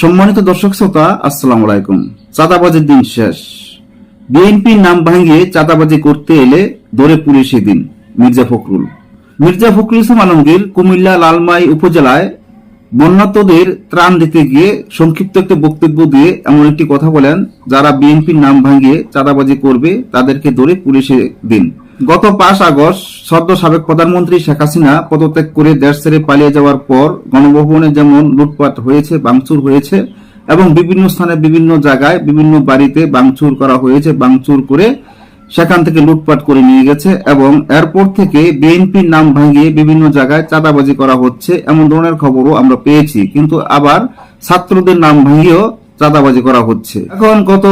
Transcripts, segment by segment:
সম্মানিত দর্শক শ্রোতা, আসসালামু আলাইকুম। চাঁদাবাজির দিন শেষ। বিএনপির নাম ভাঙিয়ে চাঁদাবাজি করতে এলে দৌড়ে পুলিশ দিন, মির্জা ফখরুল। মির্জা ফখরুল ইসলাম আলমগীর কুমিল্লা লালমাই উপজেলায় বন্যাতদের ত্রাণ দিতে গিয়ে সংক্ষিপ্ত একটা বক্তব্য দিয়ে এমন একটি কথা বলেন, যারা বিএনপির নাম ভাঙিয়ে চাঁদাবাজি করবে, তাদেরকে ধরে পুলিশে দিন। গত পাঁচ আগস্ট সদ্য সাবেক প্রধানমন্ত্রী শেখ হাসিনা পদত্যাগ করে দেশ ছেড়ে পালিয়ে যাওয়ার পর গণভবনে যেমন লুটপাট হয়েছে, ভাঙচুর হয়েছে এবং বিভিন্ন স্থানে বিভিন্ন জায়গায় বিভিন্ন বাড়িতে ভাঙচুর করা হয়েছে, ভাঙচুর করে সেখান থেকে লুটপাট করে নিয়ে গেছে এবং এরপর থেকে বিএনপির নাম ভাঙিয়ে বিভিন্ন জায়গায় চাঁদাবাজি করা হচ্ছে এমন ধরনের খবরও আমরা পেয়েছি। কিন্তু আবার ছাত্রদের নাম ভাঙিয়েও চাঁদাবাজি করা হচ্ছে। এখন গত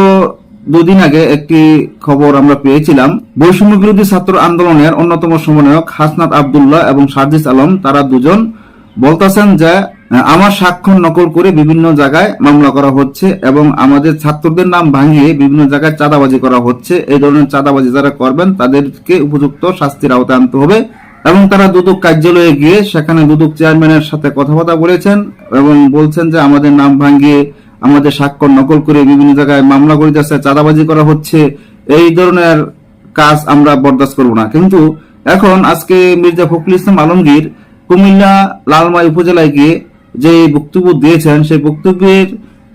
দুদিন আগে একটি খবর আমরা পেয়েছিলাম। বৈষম্য বিরোধী ছাত্র আন্দোলনের অন্যতম সমন্বয়ক হাসনাত আবদুল্লাহ এবং সার্জিস আলম, তারা দুজন বলতেছেন যে, আমার স্বাক্ষর নকল করে বিভিন্ন জায়গায় মামলা করা হচ্ছে এবং আমাদের ছাত্রদের নাম ভাঙিয়ে বিভিন্ন জায়গায় চাঁদাবাজি করা হচ্ছে। এই ধরনের চাঁদাবাজি যারা করবেন, তাদেরকে উপযুক্ত শাস্তির আওতায় আনতে হবে। এবং তারা দুদক কার্যালয়ে গিয়ে সেখানে দুদক চেয়ারম্যানের সাথে কথাবার্তা বলেছেন এবং বলছেন যে, আমাদের নাম ভাঙিয়ে আমাদের স্বাক্ষর নকল করে বিভিন্ন জায়গায় মামলা করে যাচ্ছে, চাঁদাবাজি করা হচ্ছে, এই ধরনের কাজ আমরা বরদাস্ত করব না। কিন্তু এখন আজকে মির্জা ফখরুল ইসলাম আলমগীর কুমিল্লা লালমাই উপজেলায় গিয়ে যে বক্তব্য দিয়েছেন, সেই বক্তব্যের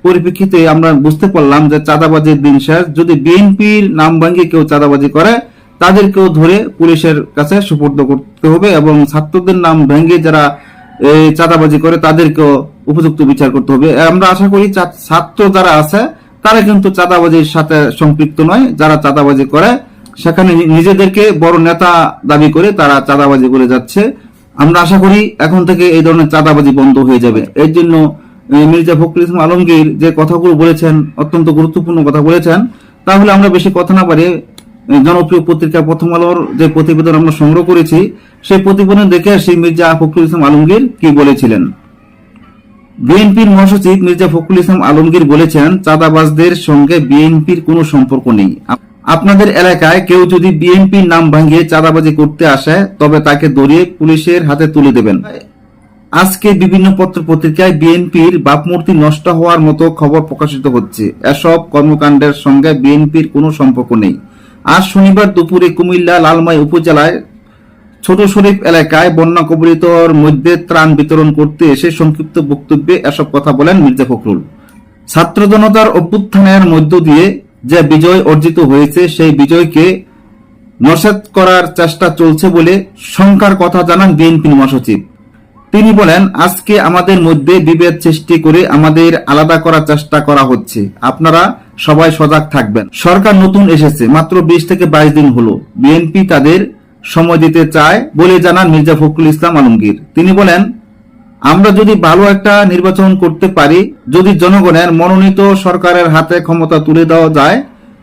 পরিপ্রেক্ষিতে আমরা বুঝতে পারলাম যে চাঁদাবাজির দিন শেষ। যদি বিএনপির নাম ভাঙিয়ে কেউ চাঁদাবাজি করে, তাদেরকেও ধরে পুলিশের কাছে সুপর্দ করতে হবে এবং ছাত্রদের নাম ভেঙে যারা চাঁদাবাজি করে, তাদেরকেও উপযুক্ত বিচার করতে হবে। আমরা আশা করি ছাত্র যারা আছে তারা কিন্তু চাঁদাবাজির সাথে সম্পৃক্ত নয়। যারা চাঁদাবাজি করে সেখানে নিজেদেরকে বড় নেতা দাবি করে তারা চাঁদাবাজি করে যাচ্ছে। আমরা আশা করি এখন থেকে এই ধরনের চাঁদাবাজি বন্ধ হয়ে যাবে। এর জন্য মির্জা ফখরুল ইসলাম আলমগীর যে কথাগুলো বলেছেন অত্যন্ত গুরুত্বপূর্ণ কথা বলেছেন তাহলে আমরা বেশি কথা না পারে জনপ্রিয় পত্রিকা প্রথম আলোর যে প্রতিবেদন আমরা সংগ্রহ করেছি সেই প্রতিবেদন দেখে আসি মির্জা ফখরুল ইসলাম আলমগীর কি বলেছিলেন? বিএনপির মহাসচিব মির্জা ফখরুল ইসলাম আলমগীর বলেছেন, চাঁদাবাজদের সঙ্গে বিএনপির কোনো সম্পর্ক নেই। আপনাদের এলাকায় কেউ যদি বিএনপির নাম ভাঙিয়ে চাঁদাবাজি করতে আসে, তবে তাকে ধরিয়ে পুলিশের হাতে তুলে দেবেন। আজকে বিভিন্ন পত্র পত্রিকায় বিএনপির বাপমূর্তি নষ্ট হওয়ার মতো খবর প্রকাশিত হচ্ছে। এসব কর্মকাণ্ডের সঙ্গে বিএনপির কোনো সম্পর্ক নেই। আজ শনিবার দুপুরে কুমিল্লা লালমাই উপজেলায় ছোট শরীফ এলাকায় বন্যা কবলিতর মধ্যে ত্রাণ বিতরণ করতে এসে সংক্ষিপ্ত বক্তব্যে এসব কথা বলেন মির্জা ফখরুল। ছাত্র জনতার অভ্যুত্থানের মধ্য দিয়ে যে বিজয় অর্জিত হয়েছে, সেই বিজয়কে নস্যাৎ করার চেষ্টা চলছে বলে শঙ্কার কথা জানান বিএনপি মহাসচিব তিনি বলেন, আজকে আমাদের মধ্যে বিভেদ সৃষ্টি করে আমাদের আলাদা করার চেষ্টা করা হচ্ছে। আপনারা সবাই সজাগ থাকবেন। সরকার নতুন এসেছে, মাত্র বিশ থেকে বাইশ দিন হলো। বিএনপি তাদের সময় দিতে চায় বলে জানান মির্জা ফখরুল ইসলাম আলমগীর। তিনি বলেন, আমরা যদি ভালো একটা নির্বাচন করতে পারি, যদি জনগণের মনোনীত সরকারের হাতে ক্ষমতা তুলে দেওয়া যায়,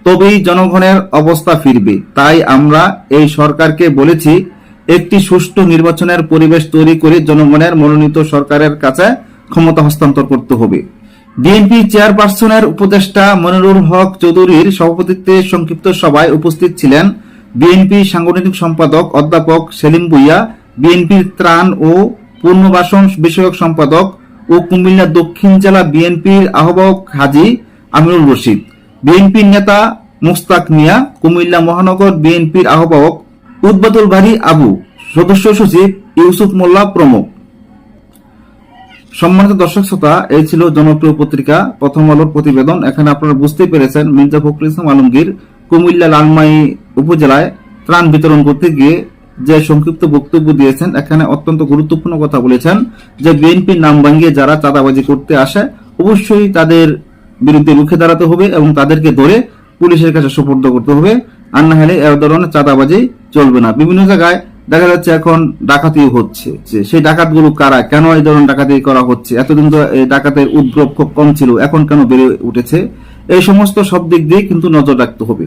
তবেই জনগণের অবস্থা ফিরবে। তাই আমরা এই সরকারকে বলেছি, একটি সুষ্ঠু নির্বাচনের পরিবেশ তৈরি করে জনগণের মনোনীত সরকারের কাছে ক্ষমতা হস্তান্তর করতে হবে। বিএনপি চেয়ারপারসনের উপদেষ্টা মনিরুল হক চৌধুরীর সভাপতিত্বে সংক্ষিপ্ত সভায় উপস্থিত ছিলেন বিএনপি সাংগঠনিক সম্পাদক অধ্যাপক সেলিম ভুইয়া বিএনপির ত্রাণ ও পুনর্বাসন বিষয়ক সম্পাদক ও কুমিল্লা দক্ষিণ জেলা বিএনপির আহ্বায়ক হাজি আমিরুল রশিদ, বিএনপির নেতা মুস্তাক মিয়া, কুমিল্লা মহানগর বিএনপির আহ্বায়ক উদ্বাতুল বাড়ি আবু, সদস্য সচিব ইউসুফ মোল্লা প্রমুখ। সম্মানিত দর্শক শ্রোতা, এই ছিল জনপ্রিয় পত্রিকা, প্রথম আলোর প্রতিবেদন। এখানে আপনারা বুঝতেই পেরেছেন, মির্জা ফখরুল ইসলাম আলমগীর কুমিল্লা লালমাই উপজেলায় ত্রাণ বিতরণ করতে গিয়ে যে সংক্ষিপ্ত বক্তব্য দিয়েছেন, এখানে অত্যন্ত গুরুত্বপূর্ণ কথা বলেছেন যে বিএনপির নাম ভাঙিয়ে যারা চাঁদাবাজি করতে আসে, অবশ্যই তাদের বিরুদ্ধে রুখে দাঁড়াতে হবে এবং তাদেরকে ধরে পুলিশের কাছে সুপর্দ করতে হবে। আর না হলে এ ধরনের চাঁদাবাজি চলবে না। বিভিন্ন জায়গায় দেখা যাচ্ছে এখন ডাকাতি হচ্ছে। সেই ডাকাতগুলো কারা? কেন এই ধরনের ডাকাতি করা হচ্ছে? এতদিন তো ডাকাতের উদ্গ্রব খুব কম ছিল। এখন কেন বেড়ে উঠেছে? এই সমস্ত সব দিক দিয়ে কিন্তু নজর রাখতে হবে।